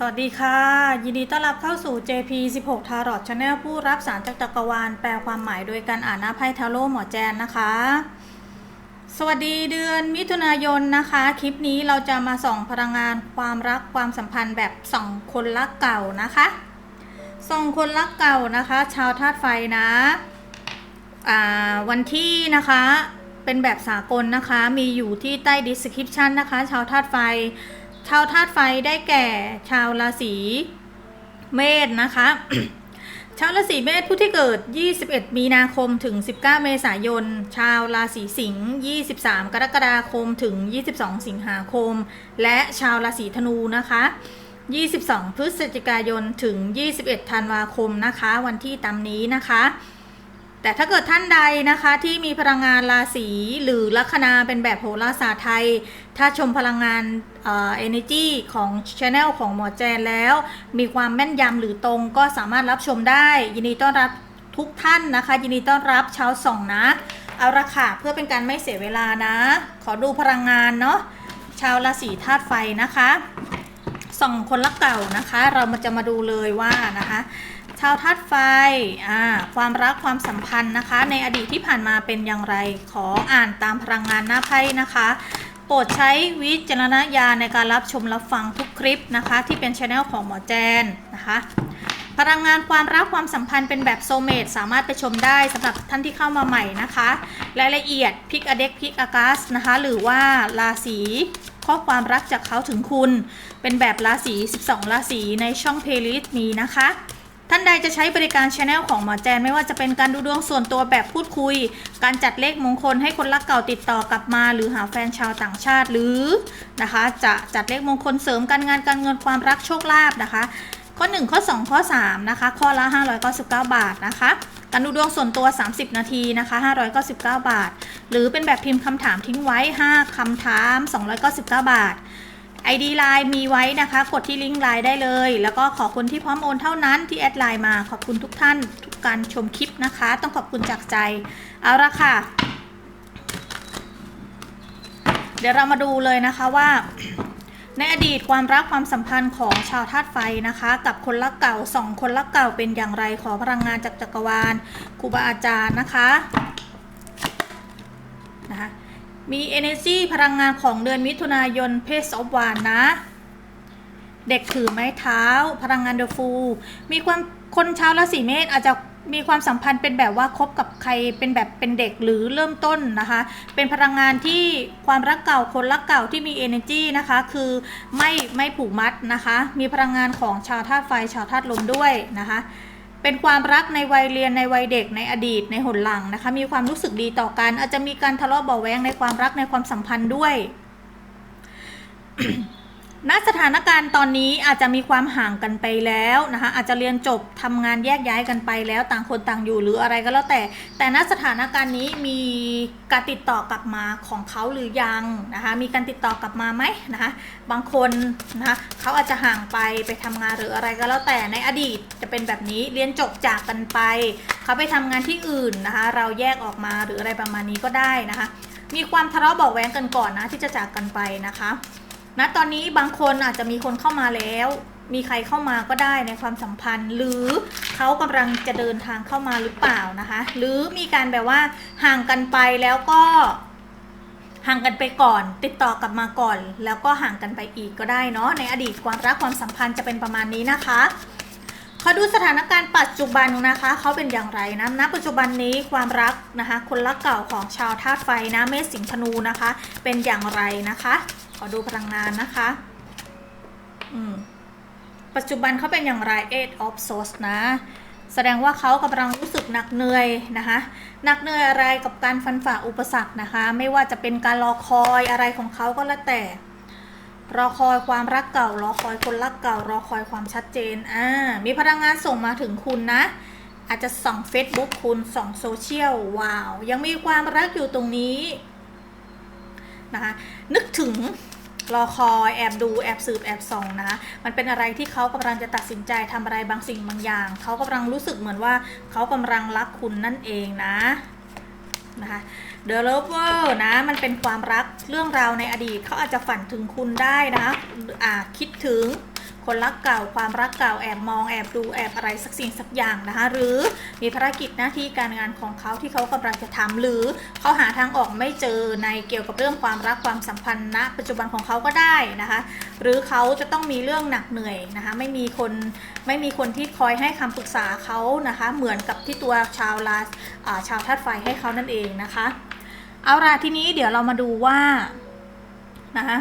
สวัสดีค่ะ ยินดีต้อนรับเข้าสู่ JP 16 Tarot Channel ผู้รับสารจากจักรวาลแปลความหมายโดยการอ่านหน้าไพ่ทาโร่หมอแจนนะคะ สวัสดีเดือนมิถุนายนนะคะ คลิปนี้เราจะมาส่องพลังงานความรักความสัมพันธ์แบบส่องคนรักเก่านะคะส่องคนรักเก่านะคะ ชาวธาตุไฟนะวันที่นะคะเป็นแบบสากลนะคะมีอยู่ที่ใต้ description นะคะ ชาวธาตุไฟ ชาวธาตุไฟได้แก่ชาวราศีเมษนะคะ ชาวราศีเมษผู้ที่เกิด 21 มีนาคมถึง 19 เมษายน ชาวราศีสิงห์ 23 กรกฎาคมถึง 22 สิงหาคม และชาวราศีธนูนะคะ 22 พฤศจิกายนถึง 21 ธันวาคมนะคะ วันที่ตามนี้นะคะ แต่ถ้าเกิดท่านใดนะคะที่มีพลังงานราศีหรือลัคนาเป็นแบบโหราศาสตร์ไทย ถ้าชมพลังงานเอ่อ energy ของ Channel ของหมอแจนแล้ว มีความแม่นยำหรือตรงก็สามารถรับชมได้ ยินดีต้อนรับทุกท่านนะคะ ยินดีต้อนรับชาวส่องนะเอาละค่ะเพื่อเป็นการไม่เสียเวลานะ ขอดูพลังงานเนาะชาวราศีธาตุไฟนะคะส่องคนรักเก่านะคะ เรามาจะมาดูเลยว่านะคะ ชาวธาตุไฟอ่าความรักความสัมพันธ์นะคะ ในอดีตที่ผ่านมาเป็นอย่างไรขออ่านตามพลังงานหน้าไพ่นะคะ โปรดใช้วิจารณญาณในการรับชมรับฟังทุกคลิปนะคะ ที่เป็นช anel ของหมอแจนนะคะพลังงานความรักความสัมพันธ์เป็นแบบโซเมตสามารถไปชมได้สำหรับท่านที่เข้ามาใหม่นะคะรายละเอียดพิกอเด็กพิกอากาสนะคะ หรือว่าราศีข้อความรักจากเขาถึงคุณ เป็นแบบราศี 12 ราศีในช่องเพลย์ลิสต์นี้นะคะ ท่านใดจะใช้บริการช anel ของหมอแจนไม่ว่าจะเป็นการดูดวงส่วนตัวแบบพูดคุย การจัดเลขมงคลให้คนรักเก่าติดต่อกลับมา หรือหาแฟนชาวต่างชาติหรือนะคะ จะจัดเลขมงคลเสริมการงานการเงินความรักโชคลาภนะคะ ข้อ 1 ข้อ 2 ข้อ 3 นะคะ ข้อละ 599 บาทนะคะการดูดวงส่วนตัว 30 นาทีนะคะ 599 บาท หรือเป็นแบบพิมพ์คำถามทิ้งไว้ 5คำถาม 299 บาท ID ไลน์มีไว้นะคะ กดที่ลิงก์ไลน์ได้เลย แล้วก็ขอคนที่พร้อมโอนเท่านั้นที่แอดไลน์มา ขอบคุณทุกท่านทุกการชมคลิปนะคะ ต้องขอบคุณจากใจ เอาละค่ะ เดี๋ยวเรามาดูเลยนะคะว่า ในอดีตความรักความสัมพันธ์ของชาวธาตุไฟนะคะ กับคนรักเก่าสองคนรักเก่าเป็นอย่างไรขอพลังงานจากจักรวาลครูบาอาจารย์นะคะ มี energy พลังงานของเดือนมิถุนายนเพศสอบวานนะ เด็กถือไม้เท้า พลังงานเดอะฟูมีความคนชาวราศีเมษอาจจะมีความสัมพันธ์เป็นแบบว่าคบกับใครเป็นแบบเป็นเด็กหรือเริ่มต้นนะคะ เป็นพลังงานที่ความรักเก่าคนรักเก่าที่มี energy นะคะ คือไม่ไม่ผูกมัดนะคะ มีพลังงานของชาวธาตุไฟชาวธาตุลมด้วยนะคะ เป็นความรักในวัยเรียนในวัยเด็กในอดีตในหนหลังนะคะ มีความรู้สึกดีต่อกัน อาจจะมีการทะเลาะเบาแวงในความรักในความสัมพันธ์ด้วย ณสถานการณ์ตอนนี้อาจจะมีความห่างกันไปแล้วนะคะอาจจะเรียนจบทำงานแยกย้ายกันไปแล้วต่างคนต่างอยู่หรืออะไรก็แล้วแต่ แต่ณสถานการณ์นี้มีการติดต่อกลับมาของเขาหรือยังนะคะมีการติดต่อกลับมาไหมนะคะบางคนนะคะเขาอาจจะห่างไปไปทำงานหรืออะไรก็แล้วแต่ในอดีตจะเป็นแบบนี้เรียนจบจากกันไป เขาไปทำงานที่อื่นนะคะเราแยกออกมาหรืออะไรประมาณนี้ก็ได้นะคะมีความทะเลาะเบาแว้งกันก่อนนะที่จะจากกันไปนะคะ ณตอนนี้บางคนอาจจะมีคนเข้ามาแล้ว มีใครเข้ามาก็ได้ในความสัมพันธ์ หรือเขากำลังจะเดินทางเข้ามาหรือเปล่านะคะ หรือมีการแบบว่าห่างกันไปแล้วก็ห่างกันไปก่อน ติดต่อกลับมาก่อน แล้วก็ห่างกันไปอีกก็ได้เนาะในอดีตความรักความสัมพันธ์จะเป็นประมาณนี้นะคะขอดูสถานการณ์ปัจจุบันนะคะเขาเป็นอย่างไรนะณปัจจุบันนี้ความรักนะคะ คนรักเก่าของชาวธาตุไฟนะเมษสิงห์ธนูนะคะ เป็นอย่างไรนะคะ ขอดูพลังงานนะคะ อืม ปัจจุบันเขาเป็นอย่างไร eight of swords นะ แสดงว่าเขากำลังรู้สึกหนักเหนื่อยนะคะหนักเหนื่อยอะไรกับการฟันฝ่าอุปสรรคนะคะ ไม่ว่าจะเป็นการรอคอยอะไรของเขาก็แล้วแต่รอคอยความรักเก่ารอคอยคนรักเก่ารอคอยความชัดเจนอ่ามีพลังงานส่งมาถึงคุณนะ อาจจะส่อง Facebook คุณส่องโซเชียลว้าว ยังมีความรักอยู่ตรงนี้ นะคะนึกถึงรอคอยแอบดูแอบสืบแอบส่องนะมันเป็นอะไรที่เขากำลังจะตัดสินใจทำอะไรบางสิ่งบางอย่าง เขากำลังรู้สึกเหมือนว่าเขากำลังรักคุณนั่นเองนะนะคะ The Lover นะมันเป็นความรักเรื่องราวในอดีต เขาอาจจะฝันถึงคุณได้นะอ่าคิดถึง คนรักเก่า ความรักเก่าแอบมองแอบดูแอบอะไรสักสิ่งสักอย่างนะคะ หรือมีภารกิจหน้าที่การงานของเขาที่เขากำลังจะทำหรือเขาหาทางออกไม่เจอในเกี่ยวกับเรื่องความรักความสัมพันธ์ณปัจจุบันของเขาก็ได้นะคะ หรือเขาจะต้องมีเรื่องหนักเหนื่อยนะคะ ไม่มีคนไม่มีคนที่คอยให้คำปรึกษาเขานะคะ เหมือนกับที่ตัวชาวราอ่าชาวธาตุไฟให้เขานั่นเองนะคะ เอาล่ะทีนี้เดี๋ยวเรามาดูว่านะคะ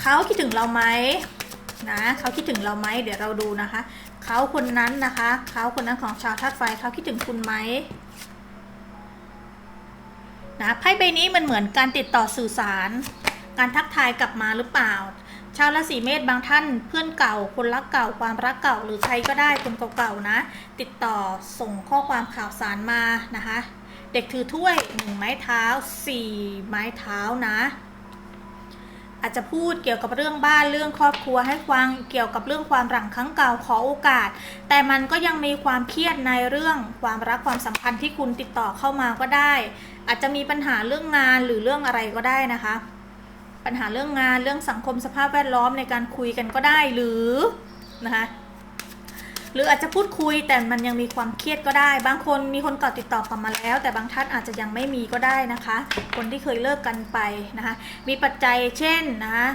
เขาคิดถึงเราไหม นะเขาคิดถึงเราไหมเดี๋ยวเราดูนะคะ เขาคนนั้นนะคะ เขาคนนั้นของชาวธาตุไฟเขาคิดถึงคุณไหมนะไพ่ใบนี้มันเหมือนการติดต่อสื่อสาร การทักทายกลับมาหรือเปล่า ชาวราศีเมษบางท่านเพื่อนเก่า คนรักเก่า ความรักเก่า หรือใครก็ได้คนเก่าๆนะ ติดต่อส่งข้อความข่าวสารมานะคะ เด็กถือถ้วยหนึ่งไม้เท้าสี่ไม้เท้านะ อาจจะพูดเกี่ยวกับเรื่องบ้านเรื่องครอบครัวให้ฟังเกี่ยวกับเรื่องความหลังครั้งเก่าขอโอกาส แต่มันก็ยังมีความเครียดในเรื่องความรักความสัมพันธ์ที่คุณติดต่อเข้ามาก็ได้ อาจจะมีปัญหาเรื่องงานหรือเรื่องอะไรก็ได้นะคะ ปัญหาเรื่องงานเรื่องสังคมสภาพแวดล้อมในการคุยกันก็ได้หรือนะคะ หรืออาจจะพูดคุยแต่มันยังมีความเครียดก็ได้ บางคนมีคนก่าติดต่อกลับมาแล้ว แต่บางท่านอาจจะยังไม่มีก็ได้นะคะ คนที่เคยเลิกกันไปนะคะ มีปัจจัยเช่นนะคะ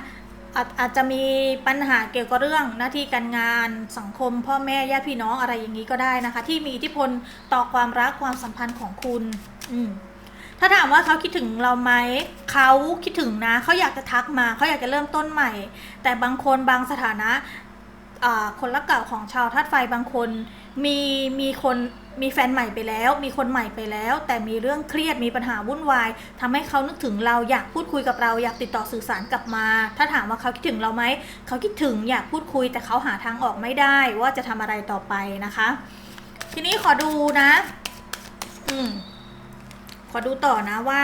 อาจอาจจะมีปัญหาเกี่ยวกับเรื่องหน้าที่การงานสังคม พ่อแม่ญาติพี่น้องอะไรอย่างนี้ก็ได้นะคะ ที่มีอิทธิพลต่อความรักความสัมพันธ์ของคุณ อืถ้าถามว่าเขาคิดถึงเราไหมเขาคิดถึงนะ เขาอยากจะทักมา เขาอยากจะเริ่มต้นใหม่ แต่บางคนบางสถานะ คนรักเก่าของชาวธาตุไฟบางคน มีมีคนมีแฟนใหม่ไปแล้ว มีคนใหม่ไปแล้ว แต่มีเรื่องเครียดมีปัญหาวุ่นวายทำให้เขานึกถึงเราอยากพูดคุยกับเราอยากติดต่อสื่อสารกลับมา ถ้าถามว่าเขาคิดถึงเราไหมเขาคิดถึงอยากพูดคุย แต่เขาหาทางออกไม่ได้ว่าจะทำอะไรต่อไปนะคะ ทีนี้ขอดูนะ อืมขอดูต่อนะว่า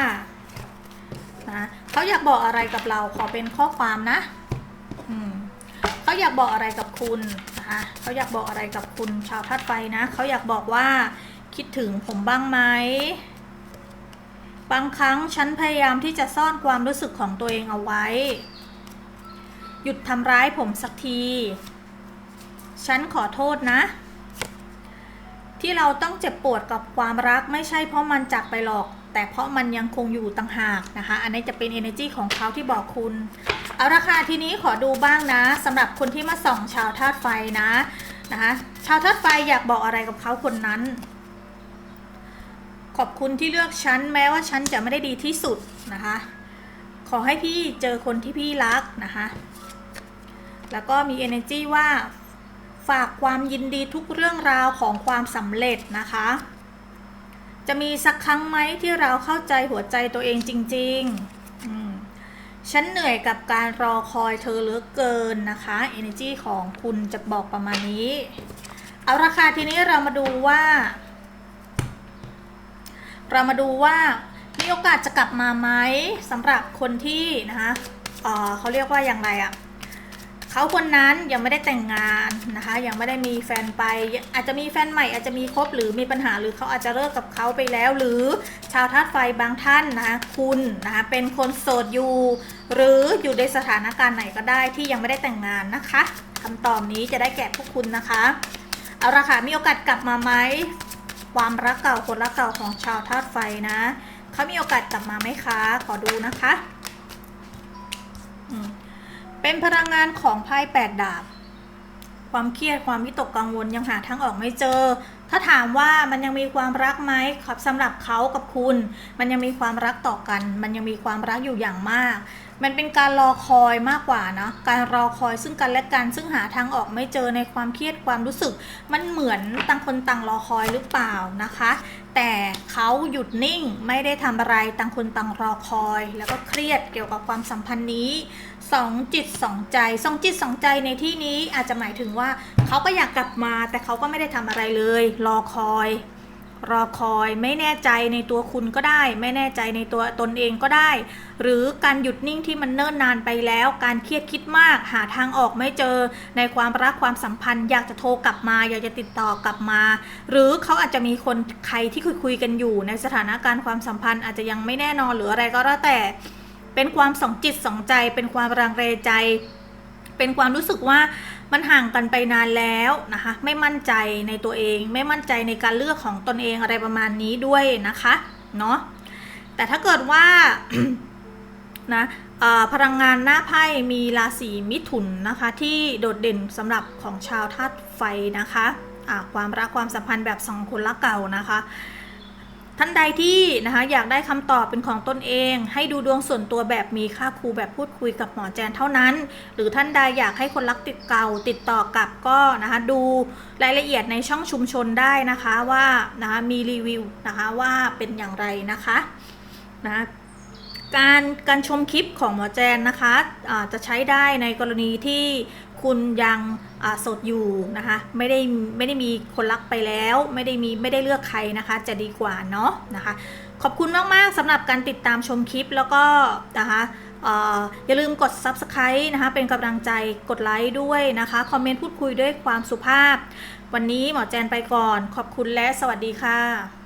นะเขาอยากบอกอะไรกับเราขอเป็นข้อความนะ อืม เขาอยากบอกอะไรกับคุณนะคะเขาอยากบอกอะไรกับคุณชาวธาตุไฟนะเขาอยากบอกว่าคิดถึงผมบ้างไหมบางครั้งฉันพยายามที่จะซ่อนความรู้สึกของตัวเองเอาไว้ หยุดทำร้ายผมสักที ฉันขอโทษนะ ที่เราต้องเจ็บปวดกับความรักไม่ใช่เพราะมันจากไปหรอก แต่เพราะมันยังคงอยู่ต่างหากนะคะ อันนี้จะเป็น energy ของเขาที่บอกคุณ เอาละค่ะทีนี้ขอดูบ้างนะสำหรับคนที่มาส่องชาวธาตุไฟนะนะคะชาวธาตุไฟอยากบอกอะไรกับเขาคนนั้น ขอบคุณที่เลือกฉันแม้ว่าฉันจะไม่ได้ดีที่สุดนะคะ ขอให้พี่เจอคนที่พี่รักนะคะแล้วก็มี energy ว่าฝากความยินดีทุกเรื่องราวของความสำเร็จนะคะ จะมีสักครั้งไหมที่เราเข้าใจหัวใจตัวเองจริง ๆ ฉันเหนื่อยกับการรอคอยเธอเหลือเกินนะคะ energy ของคุณจะบอกประมาณนี้ เอาราคาทีนี้เรามาดูว่า เรามาดูว่ามีโอกาสจะกลับมาไหมสำหรับคนที่นะคะเเขาเรียกว่าอย่างไรอะ เขาคนนั้นยังไม่ได้แต่งงานนะคะ ยังไม่ได้มีแฟนไป อาจจะมีแฟนใหม่อาจจะมีคบหรือมีปัญหาหรือเขาอาจจะเลิกกับเขาไปแล้ว หรือชาวธาตุไฟบางท่านนะคะคุณนะคะเป็นคนโสดอยู่ หรืออยู่ในสถานการณ์ไหนก็ได้ที่ยังไม่ได้แต่งงานนะคะคำตอบนี้จะได้แก่พวกคุณนะคะเอาละค่ะมีโอกาสกลับมาไหมความรักเก่าคนรักเก่าของชาวธาตุไฟนะเขามีโอกาสกลับมาไหมคะ ขอดูนะคะ เป็นพลังงานของไพ่แปดดาบ ความเครียดความวิตกกังวลยังหาทางออกไม่เจอ ถ้าถามว่ามันยังมีความรักไหมครับสำหรับเขากับคุณ มันยังมีความรักต่อกัน มันยังมีความรักอยู่อย่างมาก มันเป็นการรอคอยมากกว่านะการรอคอยซึ่งกันและกัน ซึ่งหาทางออกไม่เจอในความเครียดความรู้สึก มันเหมือนต่างคนต่างรอคอยหรือเปล่านะคะ แต่เขาหยุดนิ่งไม่ได้ทำอะไรต่างคนต่างรอคอย แล้วก็เครียดเกี่ยวกับความสัมพันธ์นี้สองจิตสองใจสองจิตสองใจในที่นี้อาจจะหมายถึงว่าเขาก็อยากกลับมาแต่เขาก็ไม่ได้ทำอะไรเลย รอคอย รอคอยไม่แน่ใจในตัวคุณก็ได้ ไม่แน่ใจในตัวตนเองก็ได้ หรือการหยุดนิ่งที่มันเนิ่นนานไปแล้ว การเครียดคิดมาก หาทางออกไม่เจอ ในความรักความสัมพันธ์ อยากจะโทรกลับมา อยากจะติดต่อกลับมา หรือเขาอาจจะมีคนใครที่คุยคุยกันอยู่ ในสถานการณ์ความสัมพันธ์อาจจะยังไม่แน่นอนหรืออะไรก็แล้วแต่ เป็นความสองจิตสองใจ เป็นความรังเรใจ เป็นความรู้สึกว่า มันห่างกันไปนานแล้วนะคะ ไม่มั่นใจในตัวเอง ไม่มั่นใจในการเลือกของตนเองอะไรประมาณนี้ด้วยนะคะเนาะแต่ถ้าเกิดว่านะพลังงานหน้าไพ่มีราศีมิถุนนะคะ ที่โดดเด่นสำหรับของชาวธาตุไฟนะคะะความรักความสัมพันธ์แบบสองคนรักเก่านะคะ ท่านใดที่นะคะอยากได้คำตอบเป็นของตนเอง ให้ดูดวงส่วนตัวแบบมีค่าครูแบบพูดคุยกับหมอแจนเท่านั้น หรือท่านใดอยากให้คนรักติดเก่าติดต่อกลับก็นะคะดูรายละเอียดในช่องชุมชนได้นะคะว่านะคะมีรีวิวนะคะว่าเป็นอย่างไรนะคะนะการการชมคลิปของหมอแจนนะคะะจะใช้ได้ในกรณีที่ คุณยังโสดอยู่นะคะไม่ได้ไม่ได้มีคนรักไปแล้ว ไม่ได้มีไม่ได้เลือกใครนะคะจะดีกว่าเนาะนะคะขอบคุณมาก ๆสำหรับการติดตามชมคลิปแล้วก็นะคะเอ่ออย่าลืมกด Subscribe นะคะเป็นกำลังใจกดไลค์ด้วยนะคะ คอมเมนต์พูดคุยด้วยความสุภาพ วันนี้หมอแจนไปก่อน ขอบคุณและสวัสดีค่ะ